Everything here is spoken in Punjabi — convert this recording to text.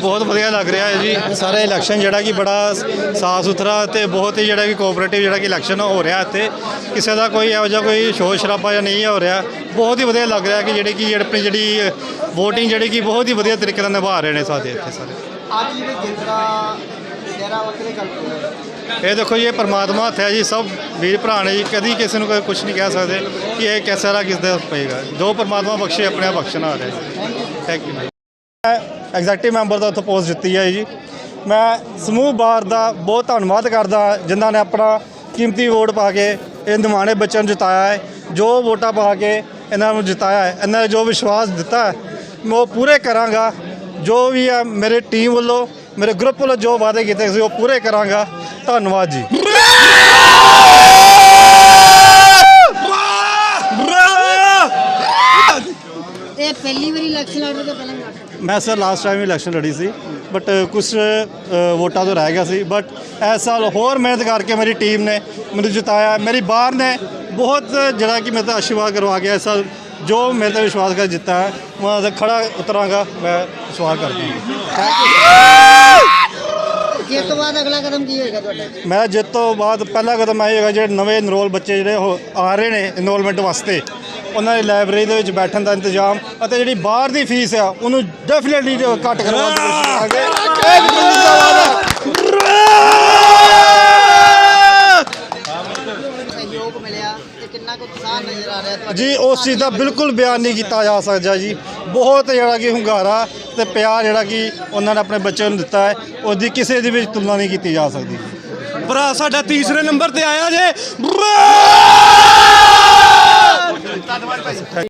ਬਹੁਤ ਵਧੀਆ ਲੱਗ ਰਿਹਾ ਹੈ ਜੀ। ਸਾਰਾ ਇਲੈਕਸ਼ਨ ਜਿਹੜਾ ਕਿ ਬੜਾ ਸਾਫ਼ ਸੁਥਰਾ ਤੇ ਬਹੁਤ ਹੀ ਜਿਹੜਾ ਕਿ ਕੋਆਪਰੇਟਿਵ ਜਿਹੜਾ ਕਿ ਇਲੈਕਸ਼ਨ ਹੋ ਰਿਹਾ ਇੱਥੇ। ਕਿਸੇ ਦਾ ਕੋਈ ਇਹੋ ਜਿਹਾ ਕੋਈ ਸ਼ੋਰ ਸ਼ਰਾਬਾ ਜਾਂ ਨਹੀਂ ਹੋ ਰਿਹਾ। ਬਹੁਤ ਹੀ ਵਧੀਆ ਲੱਗ ਰਿਹਾ ਕਿ ਜਿਹੜੀ ਕਿ ਆਪਣੀ ਜਿਹੜੀ VOTING ਜਿਹੜੀ ਕਿ ਬਹੁਤ ਹੀ ਵਧੀਆ ਤਰੀਕੇ ਨਾਲ ਨਿਭਾ ਰਹੇ ਨੇ ਸਾਡੇ ਇੱਥੇ ਸਾਰੇ। ਅੱਜ ਜਿਹੜੇ ਵੱਖਰੇ ਗੱਲ ਇਹ ਦੇਖੋ ਜੀ ਇਹ ਪਰਮਾਤਮਾ ਹੱਥ ਹੈ ਜੀ ਸਭ ਵੀਰ ਭਰਾ ਨੇ ਜੀ ਕਦੀ ਕਿਸੇ ਨੂੰ ਕੋਈ ਕੁਝ ਨਹੀਂ ਕਹਿ ਸਕਦੇ ਕਿ ਇਹ ਕਿਸ ਦਾ ਕਿਸ ਦਾ ਪਏਗਾ। ਜੋ ਪਰਮਾਤਮਾ ਬਖਸ਼ੇ ਆਪਣੇ ਆਪ ਬਖਸ਼ਣ ਆ ਰਿਹਾ ਥੈਂਕ ਯੂ ਮੈਂ ਐਗਜ਼ੈਕਟਿਵ ਮੈਂਬਰ ਦਾ ਉੱਥੇ ਪੋਸਟ ਦਿੱਤੀ ਹੈ ਜੀ। ਮੈਂ ਸਮੂਹ ਬਾਰ ਦਾ ਬਹੁਤ ਧੰਨਵਾਦ ਕਰਦਾ ਜਿਨ੍ਹਾਂ ਨੇ ਆਪਣਾ ਕੀਮਤੀ ਵੋਟ ਪਾ ਕੇ ਇਹ ਨਿਮਾਣੇ ਬੱਚਿਆਂ ਨੂੰ ਜਿਤਾਇਆ ਹੈ। ਜੋ ਵੋਟਾਂ ਪਾ ਕੇ ਇਹਨਾਂ ਨੂੰ ਜਿਤਾਇਆ ਹੈ ਇਹਨਾਂ ਨੇ ਜੋ ਵਿਸ਼ਵਾਸ ਦਿੱਤਾ ਹੈ ਮੈਂ ਉਹ ਪੂਰੇ ਕਰਾਂਗਾ। ਜੋ ਵੀ ਹੈ ਮੇਰੇ ਟੀਮ ਵੱਲੋਂ ਮੇਰੇ ਗਰੁੱਪ ਵੱਲੋਂ ਜੋ ਵਾਅਦੇ ਕੀਤੇ ਸੀ ਉਹ ਪੂਰੇ ਕਰਾਂਗਾ। ਧੰਨਵਾਦ ਜੀ। ਇਹ ਪਹਿਲੀ ਵਾਰੀ ਇਲੈਕਸ਼ਨ ਲੜ ਰਹੇ ਤੋਂ ਪਹਿਲਾਂ ਮੈਂ ਸਰ ਲਾਸਟ ਟਾਈਮ ਇਲੈਕਸ਼ਨ ਲੜੀ ਸੀ ਬਟ ਕੁਝ ਵੋਟਾਂ ਤੋਂ ਰਹਿ ਗਿਆ ਸੀ ਬਟ ਇਸ ਸਾਲ ਹੋਰ ਮਿਹਨਤ ਕਰਕੇ ਮੇਰੀ ਟੀਮ ਨੇ ਮੈਨੂੰ ਜਿਤਾਇਆ। ਮੇਰੀ ਬਾਹਰ ਨੇ ਬਹੁਤ ਜਿਹੜਾ ਕਿ ਮੇਰੇ ਤੇ ਆਸ਼ੀਰਵਾਦ ਕਰਵਾ ਗਿਆ ਇਸ ਸਾਲ ਜੋ ਮੇਰੇ ਤੇ ਵਿਸ਼ਵਾਸ ਕਰ ਜਿੱਤਾ ਹੈ ਮੈਂ ਉਹਦੇ ਖੜਾ ਉਤਰਾਂਗਾ ਮੈਂ ਵਿਸ਼ਵਾਸ ਕਰਦਾ ਜਿਸ ਤੋਂ ਬਾਅਦ ਅਗਲਾ ਕਦਮ ਕੀ ਹੋਏਗਾ ਤੁਹਾਡਾ? ਮੈਂ ਜਿੱਤ ਤੋਂ ਬਾਅਦ ਪਹਿਲਾ ਕਦਮ ਇਹ ਹੋਏਗਾ ਜਿਹੜੇ ਨਵੇਂ ਇਨਰੋਲ ਬੱਚੇ ਜਿਹੜੇ ਉਹ ਆ ਰਹੇ ਨੇ ਇਨਰੋਲਮੈਂਟ ਵਾਸਤੇ ਉਹਨਾਂ ਦੀ ਲਾਇਬ੍ਰੇਰੀ ਦੇ ਵਿੱਚ ਬੈਠਣ ਦਾ ਇੰਤਜ਼ਾਮ ਅਤੇ ਜਿਹੜੀ ਬਾਹਰ ਦੀ ਫੀਸ ਆ ਉਹਨੂੰ ਡੈਫੀਨਿਟਲੀ ਘੱਟ ਕਰਵਾਉਣ ਦੀ ਕੋਸ਼ਿਸ਼ ਕਰਾਂਗੇ ਇਹ ਬਿਲਕੁਲ ਸਹਿਯੋਗ ਮਿਲਿਆ ਤੇ ਕਿੰਨਾ ਕੁ ਉਤਸ਼ਾਹ ਨਜ਼ਰ ਆ ਰਿਹਾ ਤੁਹਾਡੇ ਜੀ ਉਸ ਚੀਜ਼ ਦਾ ਬਿਲਕੁਲ ਬਿਆਨ ਨਹੀਂ ਕੀਤਾ ਜਾ ਸਕਦਾ ਜੀ। ਬਹੁਤ ਜਿਹੜਾ ਕਿ ਹੁੰਗਾਰਾ ਤੇ ਪਿਆਰ ਜਿਹੜਾ ਕਿ ਉਹਨਾਂ ਨੇ ਆਪਣੇ ਬੱਚਿਆਂ ਨੂੰ ਦਿੱਤਾ ਹੈ ਉਸ ਦੀ ਕਿਸੇ ਦੇ ਵਿੱਚ ਤੁਲਨਾ ਨਹੀਂ ਕੀਤੀ ਜਾ ਸਕਦੀ। ਭਰਾ ਸਾਡਾ ਤੀਸਰੇ ਨੰਬਰ ਤੇ ਆਇਆ ਜੇ।